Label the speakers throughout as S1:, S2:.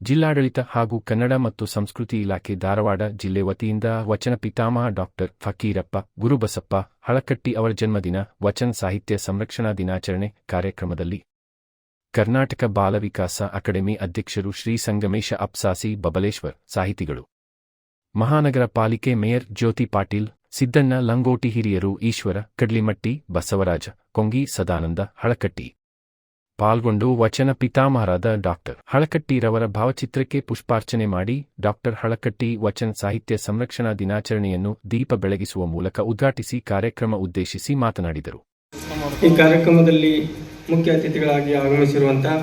S1: ಜಿಲ್ಲಾಡಳಿತ ಹಾಗೂ ಕನ್ನಡ ಮತ್ತು ಸಂಸ್ಕೃತಿ ಇಲಾಖೆ ಧಾರವಾಡ ಜಿಲ್ಲೆ ವತಿಯಿಂದ ವಚನ ಪಿತಾಮಹ ಡಾಕ್ಟರ್ ಫಕೀರಪ್ಪ ಗುರುಬಸಪ್ಪ ಹಳಕಟ್ಟಿ ಅವರ ಜನ್ಮದಿನ, ವಚನ ಸಾಹಿತ್ಯ ಸಂರಕ್ಷಣಾ ದಿನಾಚರಣೆ ಕಾರ್ಯಕ್ರಮದಲ್ಲಿ ಕರ್ನಾಟಕ ಬಾಲವಿಕಾಸ ಅಕಾಡೆಮಿ ಅಧ್ಯಕ್ಷರು ಶ್ರೀ ಸಂಗಮೇಶ ಅಪ್ಸಾಸಿ ಬಬಲೇಶ್ವರ್ ಸಾಹಿತಿಗಳು. ಮಹಾನಗರ ಪಾಲಿಕೆ ಮೇಯರ್ ಜ್ಯೋತಿ ಪಾಟೀಲ್, ಸಿದ್ದಣ್ಣ ಲಂಗೋಟಿ ಹಿರಿಯರು ಈಶ್ವರ, ಕಡ್ಲಿಮಟ್ಟಿ ಬಸವರಾಜ, ಕೊಂಗಿ ಸದಾನಂದ, ಹಳಕಟ್ಟಿ. ಪಾಲ್ಗೊಂಡು ವಚನ ಪಿತಾಮಹರಾದ ಡಾಕ್ಟರ್ ಹಳಕಟ್ಟಿರವರ ಭಾವಚಿತ್ರಕ್ಕೆ ಪುಷ್ಪಾರ್ಚನೆ ಮಾಡಿ ಡಾಕ್ಟರ್ ಹಳಕಟ್ಟಿ ವಚನ ಸಾಹಿತ್ಯ ಸಂರಕ್ಷಣಾ ದಿನಾಚರಣೆಯನ್ನು ದೀಪ ಬೆಳಗಿಸುವ ಮೂಲಕ ಉದ್ಘಾಟಿಸಿ ಕಾರ್ಯಕ್ರಮ ಉದ್ದೇಶಿಸಿ ಮಾತನಾಡಿದರು.
S2: ಈ ಕಾರ್ಯಕ್ರಮದಲ್ಲಿ ಮುಖ್ಯ ಅತಿಥಿಗಳಾಗಿ ಆಗಮಿಸಿರುವಂತಹ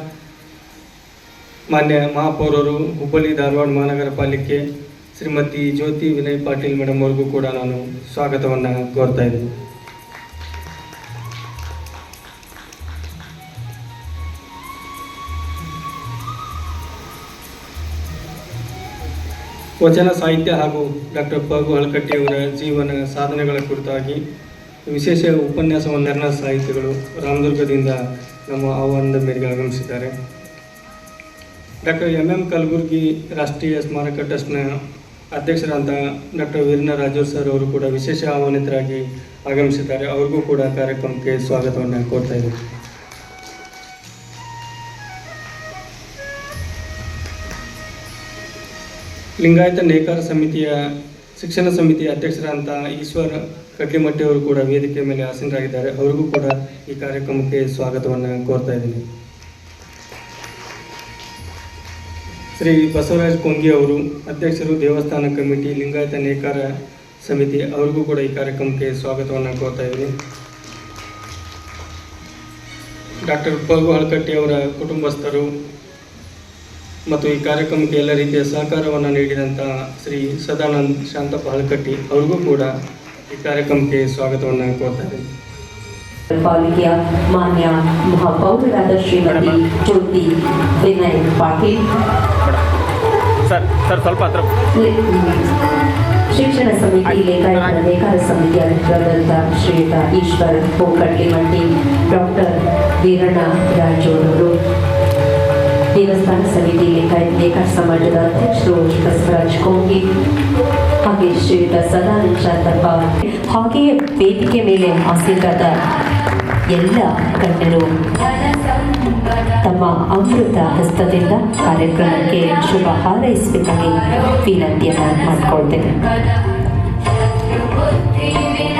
S2: ಮಾನ್ಯ ಮಹಾಪೌರರು, ಹುಬ್ಬಳ್ಳಿ ಧಾರವಾಡ ಮಹಾನಗರ ಪಾಲಿಕೆ ಶ್ರೀಮತಿ ಜ್ಯೋತಿ ವಿನಯ್ ಪಾಟೀಲ್ ಮೇಡಮ್ ಅವ್ರಿಗೂ ಕೂಡ ನಾನು ಸ್ವಾಗತವನ್ನು ಕೋರ್ತಾ ಇದ್ದೀನಿ. ವಚನ ಸಾಹಿತ್ಯ ಹಾಗೂ ಡಾಕ್ಟರ್ ಪಗು ಹಳಕಟ್ಟಿಯವರ ಜೀವನ ಸಾಧನೆಗಳ ಕುರಿತಾಗಿ ವಿಶೇಷ ಉಪನ್ಯಾಸವೊಂದರ ಸಾಹಿತಿಗಳು ರಾಮದುರ್ಗದಿಂದ ನಮ್ಮ ಆಹ್ವಾನದ ಮೇರೆಗೆ ಆಗಮಿಸಿದ್ದಾರೆ. ಡಾಕ್ಟರ್ ಎಂ ಎಂ ಕಲಬುರ್ಗಿ ರಾಷ್ಟ್ರೀಯ ಸ್ಮಾರಕ ಟ್ರಸ್ಟ್ನ ಅಧ್ಯಕ್ಷರಾದ ಡಾಕ್ಟರ್ ವೀರಣ್ಣ ರಾಜೂರ್ ಸರ್ ಅವರು ಕೂಡ ವಿಶೇಷ ಆಹ್ವಾನಿತರಾಗಿ ಆಗಮಿಸಿದ್ದಾರೆ. ಅವ್ರಿಗೂ ಕೂಡ ಕಾರ್ಯಕ್ರಮಕ್ಕೆ ಸ್ವಾಗತವನ್ನು ಕೋರ್ತಾ ಲಿಂಗಾಯತ ನೇಕಾರ ಸಮಿತಿಯ, ಶಿಕ್ಷಣ ಸಮಿತಿಯ ಅಧ್ಯಕ್ಷರಾದಂತಹ ಈಶ್ವರ ಕಡ್ಲಿಮಟ್ಟಿ ಅವರು ಕೂಡ ವೇದಿಕೆ ಮೇಲೆ ಆಸೀನರಾಗಿದ್ದಾರೆ. ಅವರಿಗೂ ಕೂಡ ಈ ಕಾರ್ಯಕ್ರಮಕ್ಕೆ ಸ್ವಾಗತವನ್ನು ಕೋರ್ತಾ ಇದ್ದೀನಿ. ಶ್ರೀ ಬಸವರಾಜ್ ಕೊಂಗಿ ಅವರು, ಅಧ್ಯಕ್ಷರು ದೇವಸ್ಥಾನ ಕಮಿಟಿ, ಲಿಂಗಾಯತ ನೇಕಾರ ಸಮಿತಿ, ಅವರಿಗೂ ಕೂಡ ಈ ಕಾರ್ಯಕ್ರಮಕ್ಕೆ ಸ್ವಾಗತವನ್ನು ಕೋರ್ತಾ ಇದ್ದೀನಿ. ಡಾಕ್ಟರ್ ಪಗು ಹಳಕಟ್ಟಿ ಅವರ ಕುಟುಂಬಸ್ಥರು ಮತ್ತು ಈ ಕಾರ್ಯಕ್ರಮಕ್ಕೆ ಎಲ್ಲ ರೀತಿಯ ಸಹಕಾರವನ್ನು ನೀಡಿದಂಥ ಶ್ರೀ ಸದಾನಂದ್ ಶಾಂತಪ್ಪ ಹಳಕಟ್ಟಿ ಅವ್ರಿಗೂ ಕೂಡ ಈ ಕಾರ್ಯಕ್ರಮಕ್ಕೆ ಸ್ವಾಗತವನ್ನು ಕೋರ್ತಾ
S3: ಪಾಲಿಕೆಯ ಮಾನ್ಯ ಮಹಾಪೌರರಾದ ಶ್ರೀಮತಿ ಜ್ಯೋತಿ ವಿನಯ್ ಪಾಟೀಲ್.
S4: ಸ್ವಲ್ಪ
S3: ಶಿಕ್ಷಣ ಸಮಿತಿ ಲೇಖಾಯತ ಲೇಖಾರ ಸಮಿತಿ ಅಧ್ಯಕ್ಷರಾದಂಥ ಶ್ರೀಯುತ ಈಶ್ವರ್ ಹೋಕಟ್ಲಿಮಟ್ಟಿ ಡಾಕ್ಟರ್ ವೀರಣ್ಣ ರಾಜೋರವರು. ದೇವಸ್ಥಾನ ಸಮಿತಿ ಲೇಖಾ ಸಮಾಜದ ಅಧ್ಯಕ್ಷರು ಬಸವರಾಜ್ ಕೊಂಗಿ ಹಾಗೆ ಶ್ರೀಯುತ ಸದಾನಂದ ಶಾಂತಪ್ಪ ಹಾಗೆಯೇ ವೇದಿಕೆ ಮೇಲೆ ಆಸೀನರಾದ ಎಲ್ಲ ಗಣ್ಯರು ತಮ್ಮ ಅಮೃತ ಹಸ್ತದಿಂದ ಕಾರ್ಯಕ್ರಮಕ್ಕೆ ಶುಭ ಹಾರೈಸಬೇಕಾಗಿ ವಿನಂತಿಯನ್ನು ಮಾಡಿಕೊಳ್ತೇನೆ.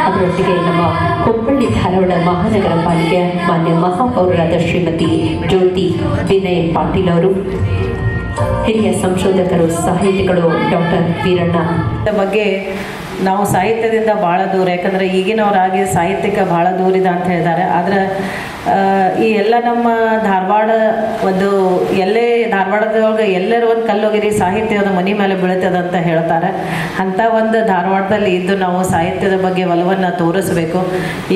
S3: ಅದರೊಟ್ಟಿಗೆ ನಮ್ಮ ಹುಬ್ಬಳ್ಳಿ ಧಾರವಾಡ ಮಹಾನಗರ ಪಾಲಿಕೆ ಮಾನ್ಯ ಮಹಾಪೌರರಾದ ಶ್ರೀಮತಿ ಜ್ಯೋತಿ ವಿನಯ್ ಪಾಟೀಲ್ ಅವರು, ಹಿರಿಯ ಸಂಶೋಧಕರು, ಸಾಹಿತಿಗಳು ಡಾಕ್ಟರ್ ವೀರಣ್ಣ.
S5: ಬಗ್ಗೆ ನಾವು ಸಾಹಿತ್ಯದಿಂದ ಭಾಳ ದೂರ, ಯಾಕಂದರೆ ಈಗಿನವರಾಗಿ ಸಾಹಿತ್ಯಕ್ಕೆ ಭಾಳ ದೂರಿದೆ ಅಂತ ಹೇಳಿದ್ದಾರೆ. ಆದರೆ ಈ ಎಲ್ಲ ನಮ್ಮ ಧಾರವಾಡ ಒಂದು ಎಲ್ಲೇ ಧಾರವಾಡದೊಳಗೆ ಎಲ್ಲರೂ ಒಂದು ಕಲ್ಲೋಗಿರಿ ಸಾಹಿತ್ಯದ ಮನೆ ಮೇಲೆ ಬೀಳ್ತದೆ ಅಂತ ಹೇಳ್ತಾರೆ. ಅಂಥ ಒಂದು ಧಾರವಾಡದಲ್ಲಿ ಇದ್ದು ನಾವು ಸಾಹಿತ್ಯದ ಬಗ್ಗೆ ಒಲವನ್ನು ತೋರಿಸ್ಬೇಕು.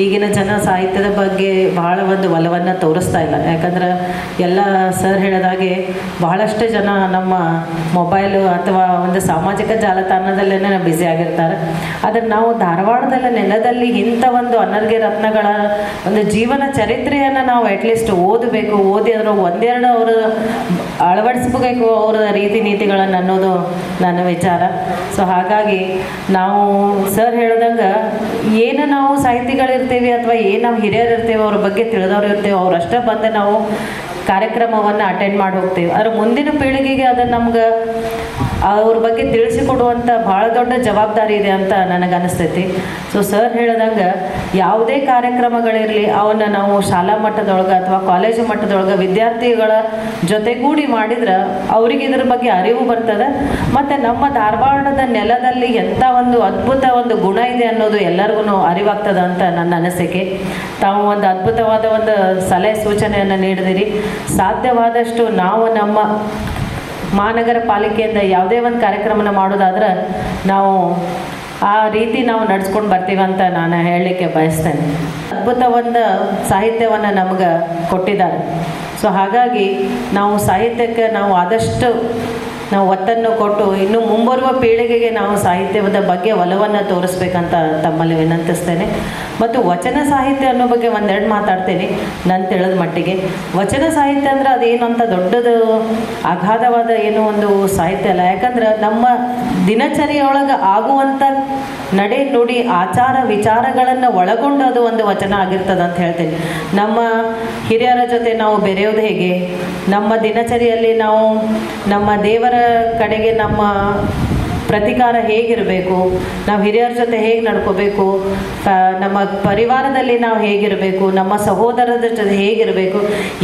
S5: ಈಗಿನ ಜನ ಸಾಹಿತ್ಯದ ಬಗ್ಗೆ ಭಾಳ ಒಂದು ಒಲವನ್ನು ತೋರಿಸ್ತಾ ಇಲ್ಲ. ಯಾಕಂದ್ರೆ ಎಲ್ಲ ಸರ್ ಹೇಳಿದಾಗೆ ಬಹಳಷ್ಟು ಜನ ನಮ್ಮ ಮೊಬೈಲು ಅಥವಾ ಒಂದು ಸಾಮಾಜಿಕ ಜಾಲತಾಣದಲ್ಲೇ ಬ್ಯುಸಿ ಆಗಿರ್ತಾರೆ. ಆದರೆ ನಾವು ಧಾರವಾಡದಲ್ಲಿ ನೆಲದಲ್ಲಿ ಇಂಥ ಒಂದು ಅನರ್ಘ್ಯ ರತ್ನಗಳ ಒಂದು ಜೀವನ ಚರಿತ್ರೆಯನ್ನು ನಾವು ಅಟ್ಲೀಸ್ಟ್ ಓದಬೇಕು, ಓದಿ ಅದರ ಒಂದೆರಡು ಅವರು ಅಳವಡಿಸ್ಬೇಕು ಅವರ ರೀತಿ ನೀತಿಗಳನ್ನು ಅನ್ನೋದು ನನ್ನ ವಿಚಾರ. ಸೊ ಹಾಗಾಗಿ ನಾವು ಸರ್ ಹೇಳ್ದಂಗೆ ಏನು ನಾವು ಸಾಹಿತಿಗಳಿರ್ತೀವಿ ಅಥವಾ ಏನು ನಾವು ಹಿರಿಯರು ಇರ್ತೀವಿ ಅವ್ರ ಬಗ್ಗೆ ತಿಳಿದವ್ರು ಇರ್ತೀವಿ ಅವರಷ್ಟೇ ಬಂದು ನಾವು ಕಾರ್ಯಕ್ರಮವನ್ನು ಅಟೆಂಡ್ ಮಾಡಿ ಹೋಗ್ತೀವಿ. ಅದ್ರ ಮುಂದಿನ ಪೀಳಿಗೆಗೆ ಅದನ್ನು ನಮ್ಗೆ ಅವ್ರ ಬಗ್ಗೆ ತಿಳಿಸಿಕೊಡುವಂಥ ಭಾಳ ದೊಡ್ಡ ಜವಾಬ್ದಾರಿ ಇದೆ ಅಂತ ನನಗೆ ಅನಿಸ್ತೈತಿ ಸೊ ಸರ್ ಹೇಳ್ದಂಗೆ ಯಾವುದೇ ಕಾರ್ಯಕ್ರಮಗಳಿರಲಿ, ಅವನ್ನ ನಾವು ಶಾಲಾ ಮಟ್ಟದೊಳಗೆ ಅಥವಾ ಕಾಲೇಜು ಮಟ್ಟದೊಳಗೆ ವಿದ್ಯಾರ್ಥಿಗಳ ಜೊತೆಗೂಡಿ ಮಾಡಿದ್ರೆ ಅವ್ರಿಗೆ ಇದ್ರ ಬಗ್ಗೆ ಅರಿವು ಬರ್ತದೆ. ಮತ್ತು ನಮ್ಮ ಧಾರವಾಡದ ನೆಲದಲ್ಲಿ ಎಂಥ ಒಂದು ಅದ್ಭುತ ಒಂದು ಗುಣ ಇದೆ ಅನ್ನೋದು ಎಲ್ಲರಿಗೂ ಅರಿವಾಗ್ತದೆ ಅಂತ ನನ್ನ ಅನಿಸಿಕೆ. ತಾವು ಒಂದು ಅದ್ಭುತವಾದ ಒಂದು ಸಲಹೆ ಸೂಚನೆಯನ್ನು ನೀಡಿದಿರಿ. ಸಾಧ್ಯವಾದಷ್ಟು ನಾವು ನಮ್ಮ ಮಹಾನಗರ ಪಾಲಿಕೆಯಿಂದ ಯಾವುದೇ ಒಂದು ಕಾರ್ಯಕ್ರಮನ ಮಾಡೋದಾದ್ರೆ ನಾವು ಆ ರೀತಿ ನಾವು ನಡ್ಸ್ಕೊಂಡು ಬರ್ತೀವಿ ಅಂತ ನಾನು ಹೇಳಲಿಕ್ಕೆ ಬಯಸ್ತೇನೆ. ಅದ್ಭುತ ಒಂದು ಸಾಹಿತ್ಯವನ್ನು ನಮ್ಗೆ ಕೊಟ್ಟಿದ್ದಾರೆ. ಸೊ ಹಾಗಾಗಿ ನಾವು ಸಾಹಿತ್ಯಕ್ಕೆ ನಾವು ಆದಷ್ಟು ನಾವು ಒತ್ತನ್ನು ಕೊಟ್ಟು ಇನ್ನು ಮುಂಬರುವ ಪೀಳಿಗೆಗೆ ನಾವು ಸಾಹಿತ್ಯದ ಬಗ್ಗೆ ಒಲವನ್ನು ತೋರಿಸ್ಬೇಕಂತ ತಮ್ಮಲ್ಲಿ ವಿನಂತಿಸ್ತೇನೆ. ಮತ್ತು ವಚನ ಸಾಹಿತ್ಯ ಅನ್ನೋ ಬಗ್ಗೆ ಒಂದೆರಡು ಮಾತಾಡ್ತೀನಿ. ನಾನು ತಿಳಿದ ಮಟ್ಟಿಗೆ ವಚನ ಸಾಹಿತ್ಯ ಅಂದ್ರೆ ಅದೇನು ಅಂತ ದೊಡ್ಡದು ಅಗಾಧವಾದ ಏನು ಒಂದು ಸಾಹಿತ್ಯ ಅಲ್ಲ. ಯಾಕಂದ್ರೆ ನಮ್ಮ ದಿನಚರಿಯೊಳಗೆ ಆಗುವಂಥ ನಡೆ ನುಡಿ ಆಚಾರ ವಿಚಾರಗಳನ್ನು ಒಳಗೊಂಡು ಅದು ಒಂದು ವಚನ ಆಗಿರ್ತದೆ ಅಂತ ಹೇಳ್ತೇನೆ. ನಮ್ಮ ಹಿರಿಯರ ಜೊತೆ ನಾವು ಬೆರೆಯೋದು ಹೇಗೆ? ನಮ್ಮ ದಿನಚರಿಯಲ್ಲಿ ನಾವು ನಮ್ಮ ದೇವರ ಕಡೆಗೆ ನಮ್ಮ ಪ್ರತಿಕಾರ ಹೇಗಿರಬೇಕು, ನಾವು ಹಿರಿಯರ ಜೊತೆ ಹೇಗೆ ನಡ್ಕೋಬೇಕು ನಮ್ಮ ಪರಿವಾರದಲ್ಲಿ ನಾವು ಹೇಗಿರಬೇಕು, ನಮ್ಮ ಸಹೋದರರ ಜೊತೆ ಹೇಗಿರಬೇಕು,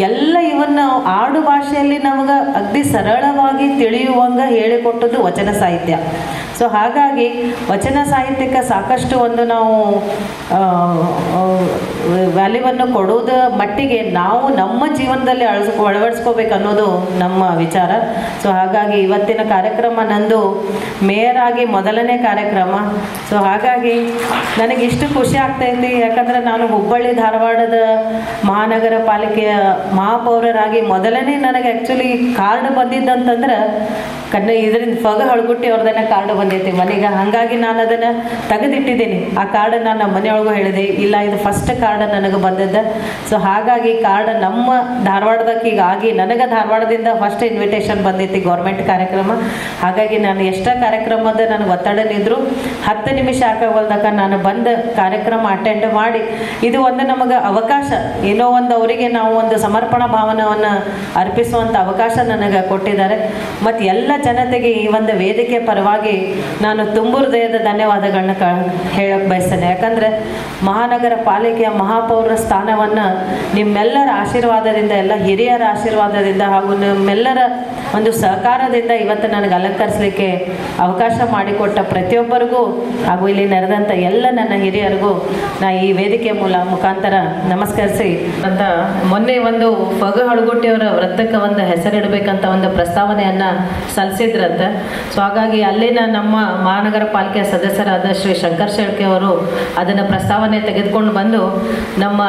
S5: ಎಲ್ಲ ಇವನ್ನ ಆಡು ಭಾಷೆಯಲ್ಲಿ ನಮಗೆ ಅಗ್ದಿ ಸರಳವಾಗಿ ತಿಳಿಯುವಂಗ ಹೇಳಿಕೊಟ್ಟದ್ದು ವಚನ ಸಾಹಿತ್ಯ. ಸೊ ಹಾಗಾಗಿ ವಚನ ಸಾಹಿತ್ಯಕ್ಕೆ ಸಾಕಷ್ಟು ಒಂದು ನಾವು ವ್ಯಾಲ್ಯೂವನ್ನು ಕೊಡೋದ ಮಟ್ಟಿಗೆ ನಾವು ನಮ್ಮ ಜೀವನದಲ್ಲಿ ಅಳಸ್ ಅಳವಡಿಸ್ಕೋಬೇಕು ಅನ್ನೋದು ನಮ್ಮ ವಿಚಾರ. ಸೊ ಹಾಗಾಗಿ ಇವತ್ತಿನ ಕಾರ್ಯಕ್ರಮ ನಂದು ಆಗಿ ಮೊದಲನೇ ಕಾರ್ಯಕ್ರಮ. ಸೊ ಹಾಗಾಗಿ ನನಗೆ ಇಷ್ಟು ಖುಷಿ ಆಗ್ತಾ ಇದೆ. ಯಾಕಂದ್ರೆ ನಾನು ಹುಬ್ಬಳ್ಳಿ ಧಾರವಾಡದ ಮಹಾನಗರ ಪಾಲಿಕೆಯ ಮಹಾಪೌರರಾಗಿ ಮೊದಲನೇ ನನಗೆ ಆ್ಯಕ್ಚುಲಿ ಕಾರ್ಡ್ ಬಂದಿದ್ದಂತಂದ್ರೆ ಕನ್ನ ಇದರಿಂದ ಫಗ ಹಳಗುಟ್ಟಿ ಅವ್ರದನ್ನ ಕಾರ್ಡ್ ಬಂದೈತಿ ಮನೆಗೆ. ಹಾಗಾಗಿ ನಾನು ಅದನ್ನು ತೆಗೆದಿಟ್ಟಿದ್ದೀನಿ. ಆ ಕಾರ್ಡ್ ನಾನು ನಮ್ಮ ಮನೆಯೊಳಗೂ ಹೇಳಿದೆ. ಇಲ್ಲ, ಇದು ಫಸ್ಟ್ ಕಾರ್ಡ್ ನನಗೆ ಬಂದದ್ದು. ಸೊ ಹಾಗಾಗಿ ಕಾರ್ಡ್ ನಮ್ಮ ಆಗಿ ನನಗೆ ಧಾರವಾಡದಿಂದ ಫಸ್ಟ್ ಇನ್ವಿಟೇಷನ್ ಬಂದೈತಿ ಗೌರ್ಮೆಂಟ್ ಕಾರ್ಯಕ್ರಮ. ಹಾಗಾಗಿ ನಾನು ಎಷ್ಟೇ ಕಾರ್ಯಕ್ರಮದ ನನಗೆ ಒತ್ತಡನಿದ್ರು ಹತ್ತು ನಿಮಿಷ ಹಾಕೋಲ್ದಾಗ ನಾನು ಬಂದ ಕಾರ್ಯಕ್ರಮ ಅಟೆಂಡ್ ಮಾಡಿ. ಇದು ಒಂದು ನಮಗೆ ಅವಕಾಶ. ಏನೋ ಒಂದು ಅವರಿಗೆ ನಾವು ಒಂದು ಸಮರ್ಪಣಾ ಭಾವನವನ್ನು ಅರ್ಪಿಸುವಂಥ ಅವಕಾಶ ನನಗೆ ಕೊಟ್ಟಿದ್ದಾರೆ. ಮತ್ತು ಎಲ್ಲ ಜನತೆಗೆ ಈ ಒಂದು ವೇದಿಕೆ ಪರವಾಗಿ ನಾನು ತುಂಬು ಹೃದಯದ ಧನ್ಯವಾದಗಳನ್ನ ಕ ಹೇಳಕ್ಕೆ ಬಯಸ್ತೇನೆ. ಯಾಕಂದರೆ ಮಹಾನಗರ ಪಾಲಿಕೆಯ ಮಹಾಪೌರ ಸ್ಥಾನವನ್ನು ನಿಮ್ಮೆಲ್ಲರ ಆಶೀರ್ವಾದದಿಂದ ಎಲ್ಲ ಹಿರಿಯರ ಆಶೀರ್ವಾದದಿಂದ ಹಾಗೂ ನಿಮ್ಮೆಲ್ಲರ ಒಂದು ಸಹಕಾರದಿಂದ ಇವತ್ತು ನನಗೆ ಅಲಂಕರಿಸಲಿಕ್ಕೆ ಅವಕಾಶ ಮಾಡಿಕೊಟ್ಟ ಪ್ರತಿಯೊಬ್ಬರಿಗೂ ಹಾಗೂ ಇಲ್ಲಿ ನೆರೆದಂಥ ಎಲ್ಲ ನನ್ನ ಹಿರಿಯರಿಗೂ ನಾ ಈ ವೇದಿಕೆ ಮೂಲ ಮುಖಾಂತರ ನಮಸ್ಕರಿಸಿ. ಅಂತ ಮೊನ್ನೆ ಒಂದು ಫಗು ಹಳಗುಟ್ಟಿಯವರ ವೃತ್ತಕ್ಕೆ ಒಂದು ಹೆಸರಿಡಬೇಕಂತ ಒಂದು ಪ್ರಸ್ತಾವನೆಯನ್ನು ಸಲ್ಲಿಸಿದ್ರಂತೆ. ಸೊ ಹಾಗಾಗಿ ಅಲ್ಲಿನ ನಮ್ಮ ಮಹಾನಗರ ಪಾಲಿಕೆಯ ಸದಸ್ಯರಾದ ಶ್ರೀ ಶಂಕರ್ ಶೆಳ್ಕೆ ಅವರು ಅದನ್ನು ಪ್ರಸ್ತಾವನೆ ತೆಗೆದುಕೊಂಡು ಬಂದು ನಮ್ಮ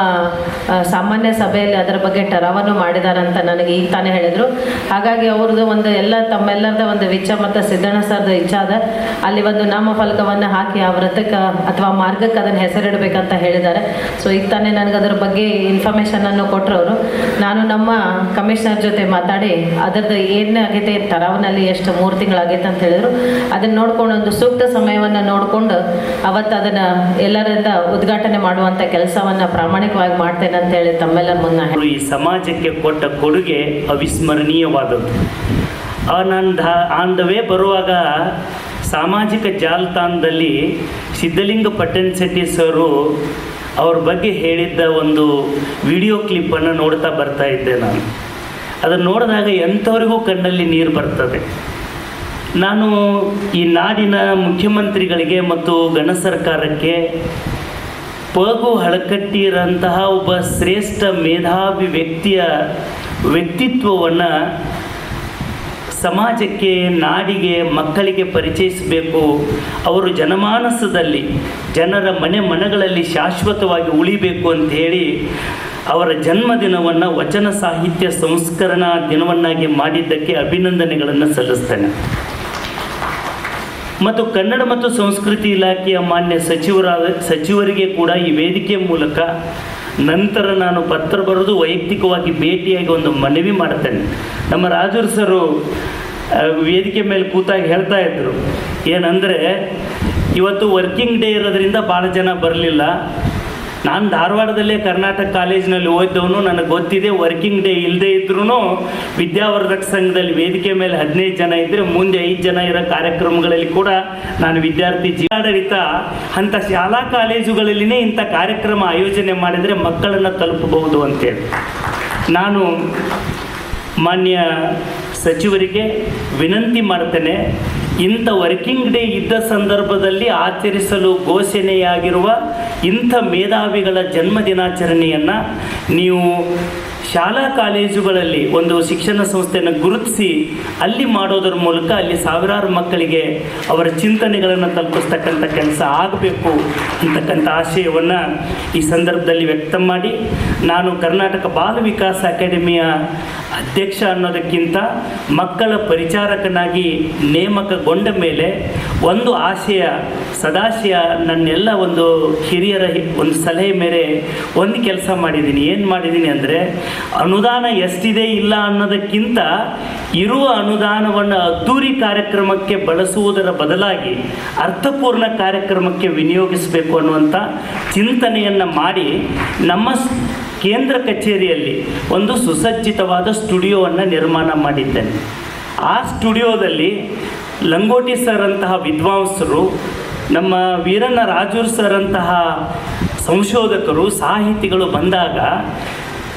S5: ಸಾಮಾನ್ಯ ಸಭೆಯಲ್ಲಿ ಅದರ ಬಗ್ಗೆ ಟರಾವನ್ನು ಮಾಡಿದಾರಂತ ನನಗೆ ಈಗ ತಾನೇ ಹೇಳಿದರು. ಹಾಗಾಗಿ ಅವ್ರದ್ದು ಒಂದು ಎಲ್ಲ ತಮ್ಮೆಲ್ಲರದ ಒಂದು ವಿಚಾರ ಮತ್ತು ಸಿದ್ದಣ್ಣ ಸರ್ದ ಇಚ್ಛಾ ಅದ ಅಲ್ಲಿ ಒಂದು ನಾಮಫಲಕವನ್ನು ಹಾಕಿ ಆ ವೃತ್ತಕ್ಕೆ ಅಥವಾ ಮಾರ್ಗಕ್ಕೆ ಅದನ್ನು ಹೆಸರಿಡಬೇಕಂತ ಹೇಳಿದ್ದಾರೆ. ಸೊ ಈಗ ತಾನೇ ನನಗೆ ಅದರ ಬಗ್ಗೆ ಇನ್ಫಾರ್ಮೇಷನನ್ನು ಕೊಟ್ಟರು ಅವರು ನಾನು ನಮ್ಮ ಕಮಿಷನರ್ ಜೊತೆ ಮಾತಾಡಿ ಅದರದ್ದು ಏನಾಗೈತೆ ತರಾವನಲ್ಲಿ ಎಷ್ಟು ಮೂರು ತಿಂಗಳಾಗೈತೆ ಅಂತ ಹೇಳಿದ್ರು. ಅದನ್ನು ನೋಡ್ಕೊಂಡು ಒಂದು ಸೂಕ್ತ ಸಮಯವನ್ನು ನೋಡಿಕೊಂಡು ಅವತ್ತು ಅದನ್ನು ಎಲ್ಲರಿಂದ ಉದ್ಘಾಟನೆ ಮಾಡುವಂಥ ಕೆಲಸವನ್ನು ಪ್ರಾಮಾಣಿಕವಾಗಿ ಮಾಡ್ತೇನೆ ಅಂತ ಹೇಳಿ ತಮ್ಮೆಲ್ಲರ ಮುನ್ನ
S6: ಈ ಸಮಾಜಕ್ಕೆ ಕೊಟ್ಟ ಕೊಡುಗೆ ಅವಿಸ್ಮರಣೀಯವಾದದ್ದು. ಆ ನಾನು ಆನ್ ದ ವೇ ಬರುವಾಗ ಸಾಮಾಜಿಕ ಜಾಲತಾಣದಲ್ಲಿ ಸಿದ್ಧಲಿಂಗ ಪಟ್ಟಣ ಶೆಟ್ಟಿ ಸರು ಅವ್ರ ಬಗ್ಗೆ ಹೇಳಿದ್ದ ಒಂದು ವಿಡಿಯೋ ಕ್ಲಿಪ್ಪನ್ನು ನೋಡ್ತಾ ಬರ್ತಾ ಇದ್ದೆ ನಾನು. ಅದನ್ನು ನೋಡಿದಾಗ ಎಂಥವರಿಗೂ ಕಣ್ಣಲ್ಲಿ ನೀರು ಬರ್ತದೆ. ನಾನು ಈ ನಾಡಿನ ಮುಖ್ಯಮಂತ್ರಿಗಳಿಗೆ ಮತ್ತು ಗಣ ಸರ್ಕಾರಕ್ಕೆ ಪಗು ಹಳಕಟ್ಟಿರಂತಹ ಒಬ್ಬ ಶ್ರೇಷ್ಠ ಮೇಧಾವಿ ವ್ಯಕ್ತಿಯ ವ್ಯಕ್ತಿತ್ವವನ್ನು ಸಮಾಜಕ್ಕೆ, ನಾಡಿಗೆ, ಮಕ್ಕಳಿಗೆ ಪರಿಚಯಿಸಬೇಕು. ಅವರು ಜನಮಾನಸದಲ್ಲಿ, ಜನರ ಮನೆ ಮನಗಳಲ್ಲಿ ಶಾಶ್ವತವಾಗಿ ಉಳಿಬೇಕು ಅಂತ ಹೇಳಿ ಅವರ ಜನ್ಮದಿನವನ್ನು ವಚನ ಸಾಹಿತ್ಯ ಸಂಸ್ಕರಣಾ ದಿನವನ್ನಾಗಿ ಮಾಡಿದ್ದಕ್ಕೆ ಅಭಿನಂದನೆಗಳನ್ನು ಸಲ್ಲಿಸ್ತೇನೆ. ಮತ್ತು ಕನ್ನಡ ಮತ್ತು ಸಂಸ್ಕೃತಿ ಇಲಾಖೆಯ ಮಾನ್ಯ ಸಚಿವರಾದ, ಸಚಿವರಿಗೆ ಕೂಡ ಈ ವೇದಿಕೆ ಮೂಲಕ ನಂತರ ನಾನು ಪತ್ರ ಬರೆದು ವೈಯಕ್ತಿಕವಾಗಿ ಭೇಟಿಯಾಗಿ ಒಂದು ಮನವಿ ಮಾಡ್ತೇನೆ. ನಮ್ಮ ರಾಜರು ಸರು ವೇದಿಕೆ ಮೇಲೆ ಕೂತಾಗಿ ಹೇಳ್ತಾ ಇದ್ರು. ಏನಂದರೆ, ಇವತ್ತು ವರ್ಕಿಂಗ್ ಡೇ ಇರೋದ್ರಿಂದ ಭಾಳ ಜನ ಬರಲಿಲ್ಲ. ನಾನು ಧಾರವಾಡದಲ್ಲೇ ಕರ್ನಾಟಕ ಕಾಲೇಜಿನಲ್ಲಿ ಓದಿದವನು, ನನಗೆ ಗೊತ್ತಿದೆ ವರ್ಕಿಂಗ್ ಡೇ ಇಲ್ಲದೆ ಇದ್ರೂ ವಿದ್ಯಾವರ್ಧಕ ಸಂಘದಲ್ಲಿ ವೇದಿಕೆ ಮೇಲೆ ಹದಿನೈದು ಜನ ಇದ್ದರೆ ಮುಂದೆ ಐದು ಜನ ಇರೋ ಕಾರ್ಯಕ್ರಮಗಳಲ್ಲಿ ಕೂಡ ನಾನು ವಿದ್ಯಾರ್ಥಿ ಜಿಲ್ಲಾಡಳಿತ ಅಂಥ ಶಾಲಾ ಕಾಲೇಜುಗಳಲ್ಲಿನೇ ಇಂಥ ಕಾರ್ಯಕ್ರಮ ಆಯೋಜನೆ ಮಾಡಿದರೆ ಮಕ್ಕಳನ್ನು ತಲುಪಬಹುದು ಅಂತೇಳಿ. ನಾನು ಮಾನ್ಯ ಸಚಿವರಿಗೆ ವಿನಂತಿ ಮಾಡ್ತೇನೆ ಇಂಥ ವರ್ಕಿಂಗ್ ಡೇ ಇದ್ದ ಸಂದರ್ಭದಲ್ಲಿ ಆಚರಿಸಲು ಘೋಷಣೆಯಾಗಿರುವ ಇಂಥ ಮೇಧಾವಿಗಳ ಜನ್ಮ ದಿನಾಚರಣೆಯನ್ನು ನೀವು ಶಾಲಾ ಕಾಲೇಜುಗಳಲ್ಲಿ ಒಂದು ಶಿಕ್ಷಣ ಸಂಸ್ಥೆಯನ್ನು ಗುರುತಿಸಿ ಅಲ್ಲಿ ಮಾಡೋದರ ಮೂಲಕ ಅಲ್ಲಿ ಸಾವಿರಾರು ಮಕ್ಕಳಿಗೆ ಅವರ ಚಿಂತನೆಗಳನ್ನು ತಲುಪಿಸ್ತಕ್ಕಂಥ ಕೆಲಸ ಆಗಬೇಕು ಅಂತಕ್ಕಂಥ ಆಶಯವನ್ನು ಈ ಸಂದರ್ಭದಲ್ಲಿ ವ್ಯಕ್ತ ಮಾಡಿ. ನಾನು ಕರ್ನಾಟಕ ಬಾಲ ವಿಕಾಸ ಅಕಾಡೆಮಿಯ ಅಧ್ಯಕ್ಷ ಅನ್ನೋದಕ್ಕಿಂತ ಮಕ್ಕಳ ಪರಿಚಾರಕನಾಗಿ ನೇಮಕಗೊಂಡ ಮೇಲೆ ಒಂದು ಆಶಯ ಸದಾಶಯ ನನ್ನೆಲ್ಲ ಒಂದು ಹಿರಿಯರ ಒಂದು ಸಲಹೆ ಮೇಲೆ ಒಂದು ಕೆಲಸ ಮಾಡಿದ್ದೀನಿ. ಏನು ಮಾಡಿದ್ದೀನಿ ಅಂದರೆ, ಅನುದಾನ ಎಷ್ಟಿದೆ ಇಲ್ಲ ಅನ್ನೋದಕ್ಕಿಂತ ಇರುವ ಅನುದಾನವನ್ನು ಅದ್ದೂರಿ ಕಾರ್ಯಕ್ರಮಕ್ಕೆ ಬಳಸುವುದರ ಬದಲಾಗಿ ಅರ್ಥಪೂರ್ಣ ಕಾರ್ಯಕ್ರಮಕ್ಕೆ ವಿನಿಯೋಗಿಸಬೇಕು ಅನ್ನುವಂಥ ಚಿಂತನೆಯನ್ನು ಮಾಡಿ ನಮ್ಮ ಕೇಂದ್ರ ಕಚೇರಿಯಲ್ಲಿ ಒಂದು ಸುಸಜ್ಜಿತವಾದ ಸ್ಟುಡಿಯೋವನ್ನು ನಿರ್ಮಾಣ ಮಾಡಿದ್ದೇನೆ. ಆ ಸ್ಟುಡಿಯೋದಲ್ಲಿ ಲಂಗೋಟಿ ಸರ್ ಅಂತಹ ವಿದ್ವಾಂಸರು ನಮ್ಮ ವೀರಣ್ಣ ರಾಜೂರ್ ಸರ್ ಅಂತಹ ಸಂಶೋಧಕರು ಸಾಹಿತಿಗಳು ಬಂದಾಗ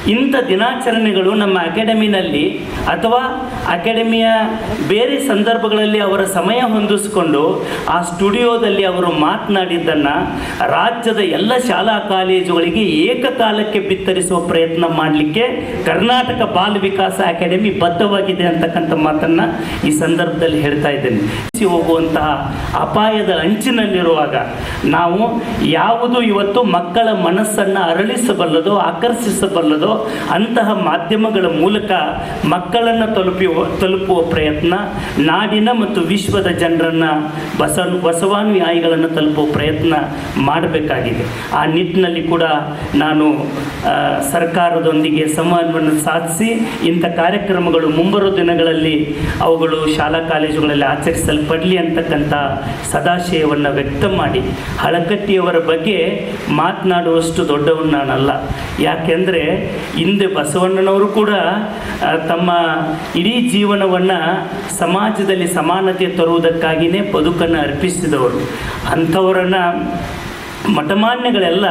S6: ಇಂಥ ದಿನಾಚರಣೆಗಳು ನಮ್ಮ ಅಕಾಡೆಮಿನಲ್ಲಿ ಅಥವಾ ಅಕಾಡೆಮಿಯ ಬೇರೆ ಸಂದರ್ಭಗಳಲ್ಲಿ ಅವರ ಸಮಯ ಹೊಂದಿಸಿಕೊಂಡು ಆ ಸ್ಟುಡಿಯೋದಲ್ಲಿ ಅವರು ಮಾತನಾಡಿದ್ದನ್ನು ರಾಜ್ಯದ ಎಲ್ಲ ಶಾಲಾ ಕಾಲೇಜುಗಳಿಗೆ ಏಕಕಾಲಕ್ಕೆ ಬಿತ್ತರಿಸುವ ಪ್ರಯತ್ನ ಮಾಡಲಿಕ್ಕೆ ಕರ್ನಾಟಕ ಬಾಲ ವಿಕಾಸ ಅಕಾಡೆಮಿ ಬದ್ಧವಾಗಿದೆ ಅಂತಕ್ಕಂಥ ಮಾತನ್ನು ಈ ಸಂದರ್ಭದಲ್ಲಿ ಹೇಳ್ತಾ ಇದ್ದೇನೆ. ಹೋಗುವಂತಹ ಅಪಾಯದ ಅಂಚಿನಲ್ಲಿರುವಾಗ ನಾವು ಯಾವುದು ಇವತ್ತು ಮಕ್ಕಳ ಮನಸ್ಸನ್ನು ಅರಳಿಸಬಲ್ಲದು, ಆಕರ್ಷಿಸಬಲ್ಲದೋ ಅಂತಹ ಮಾಧ್ಯಮಗಳ ಮೂಲಕ ಮಕ್ಕಳನ್ನು ತಲುಪುವ ತಲುಪುವ ಪ್ರಯತ್ನ, ನಾಡಿನ ಮತ್ತು ವಿಶ್ವದ ಜನರನ್ನು ಬಸ ಬಸವಾನುಯಾಯಿಗಳನ್ನು ತಲುಪುವ ಪ್ರಯತ್ನ ಮಾಡಬೇಕಾಗಿದೆ. ಆ ನಿಟ್ಟಿನಲ್ಲಿ ಕೂಡ ನಾನು ಸರ್ಕಾರದೊಂದಿಗೆ ಸಂವಾದವನ್ನು ಸಾಧಿಸಿ, ಇಂಥ ಕಾರ್ಯಕ್ರಮಗಳು ಮುಂಬರುವ ದಿನಗಳಲ್ಲಿ ಅವುಗಳು ಶಾಲಾ ಕಾಲೇಜುಗಳಲ್ಲಿ ಆಚರಿಸಲ್ಪಡಲಿ ಅಂತಕ್ಕಂಥ ಸದಾಶಯವನ್ನು ವ್ಯಕ್ತ ಮಾಡಿ, ಹಳಕಟ್ಟಿಯವರ ಬಗ್ಗೆ ಮಾತನಾಡುವಷ್ಟು ದೊಡ್ಡವನು ನಾನಲ್ಲ ಯಾಕೆಂದರೆ ಹಿಂದೆ ಬಸವಣ್ಣನವರು ಕೂಡ ತಮ್ಮ ಇಡೀ ಜೀವನವನ್ನು ಸಮಾಜದಲ್ಲಿ ಸಮಾನತೆ ತರುವುದಕ್ಕಾಗಿಯೇ ಬದುಕನ್ನು ಅರ್ಪಿಸಿದವರು. ಅಂಥವರನ್ನು ಮಠಮಾನ್ಯಗಳೆಲ್ಲ,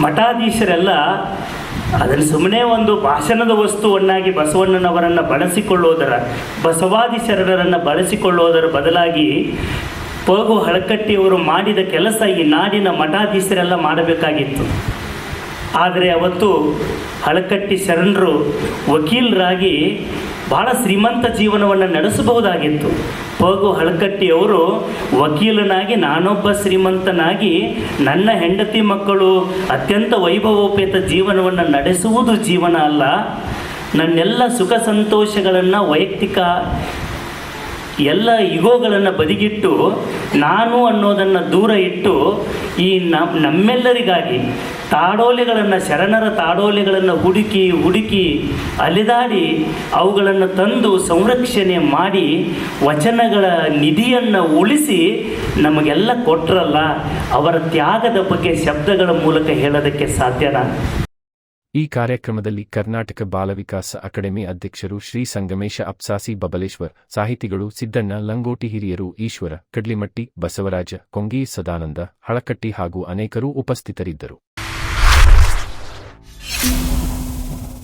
S6: ಮಠಾಧೀಶರೆಲ್ಲ ಅದನ್ನು ಸುಮ್ಮನೆ ಒಂದು ಭಾಷಣದ ವಸ್ತುವನ್ನಾಗಿ ಬಸವಣ್ಣನವರನ್ನು ಬಳಸಿಕೊಳ್ಳೋದರ ಬಸವಾದಿ ಶರಣರನ್ನು ಬಳಸಿಕೊಳ್ಳೋದರ ಬದಲಾಗಿ ಪಗು ಹಳಕಟ್ಟಿಯವರು ಮಾಡಿದ ಕೆಲಸ ಈ ನಾಡಿನ ಮಠಾಧೀಶರೆಲ್ಲ ಮಾಡಬೇಕಾಗಿತ್ತು. ಆದರೆ ಅವತ್ತು ಹಳಕಟ್ಟಿ ಶರಣರು ವಕೀಲರಾಗಿ ಬಹಳ ಶ್ರೀಮಂತ ಜೀವನವನ್ನು ನಡೆಸಬಹುದಾಗಿತ್ತು. ಪಗು ಹಳಕಟ್ಟಿಯವರು ವಕೀಲನಾಗಿ, ನಾನೊಬ್ಬ ಶ್ರೀಮಂತನಾಗಿ ನನ್ನ ಹೆಂಡತಿ ಮಕ್ಕಳು ಅತ್ಯಂತ ವೈಭವೋಪೇತ ಜೀವನವನ್ನು ನಡೆಸುವುದು ಜೀವನ ಅಲ್ಲ. ನನ್ನೆಲ್ಲ ಸುಖ ಸಂತೋಷಗಳನ್ನು, ವೈಯಕ್ತಿಕ ಎಲ್ಲ ಇಗೋಗಳನ್ನು ಬದಿಗಿಟ್ಟು, ನಾನು ಅನ್ನೋದನ್ನು ದೂರ ಇಟ್ಟು ಈ ನಮ್ಮ ನಮ್ಮೆಲ್ಲರಿಗಾಗಿ ತಾಡೋಲೆಗಳನ್ನು, ಶರಣರ ತಾಡೋಲೆಗಳನ್ನು ಹುಡುಕಿ ಹುಡುಕಿ ಅಲೆದಾಡಿ ಅವುಗಳನ್ನು ತಂದು ಸಂರಕ್ಷಣೆ ಮಾಡಿ ವಚನಗಳ ನಿಧಿಯನ್ನು ಉಳಿಸಿ ನಮಗೆಲ್ಲ ಕೊಟ್ಟರಲ್ಲ ಅವರ ತ್ಯಾಗದ ಬಗ್ಗೆ ಶಬ್ದಗಳ ಮೂಲಕ ಹೇಳೋದಕ್ಕೆ ಸಾಧ್ಯನಾ
S1: ಈ ಕಾರ್ಯಕ್ರಮದಲ್ಲಿ ಕರ್ನಾಟಕ ಬಾಲವಿಕಾಸ ಅಕಾಡೆಮಿ ಅಧ್ಯಕ್ಷರು ಶ್ರೀ ಸಂಗಮೇಶ ಅಪ್ಸಾಸಿ ಬಬಲೇಶ್ವರ್, ಸಾಹಿತಿಗಳು ಸಿದ್ದಣ್ಣ ಲಂಗೋಟಿ ಹಿರಿಯರು ಈಶ್ವರ, ಕಡ್ಲಿಮಟ್ಟಿ ಬಸವರಾಜ, ಕೊಂಗಿ ಸದಾನಂದ, ಹಳಕಟ್ಟಿ ಹಾಗೂ ಅನೇಕರು ಉಪಸ್ಥಿತರಿದ್ದರು. Thank you.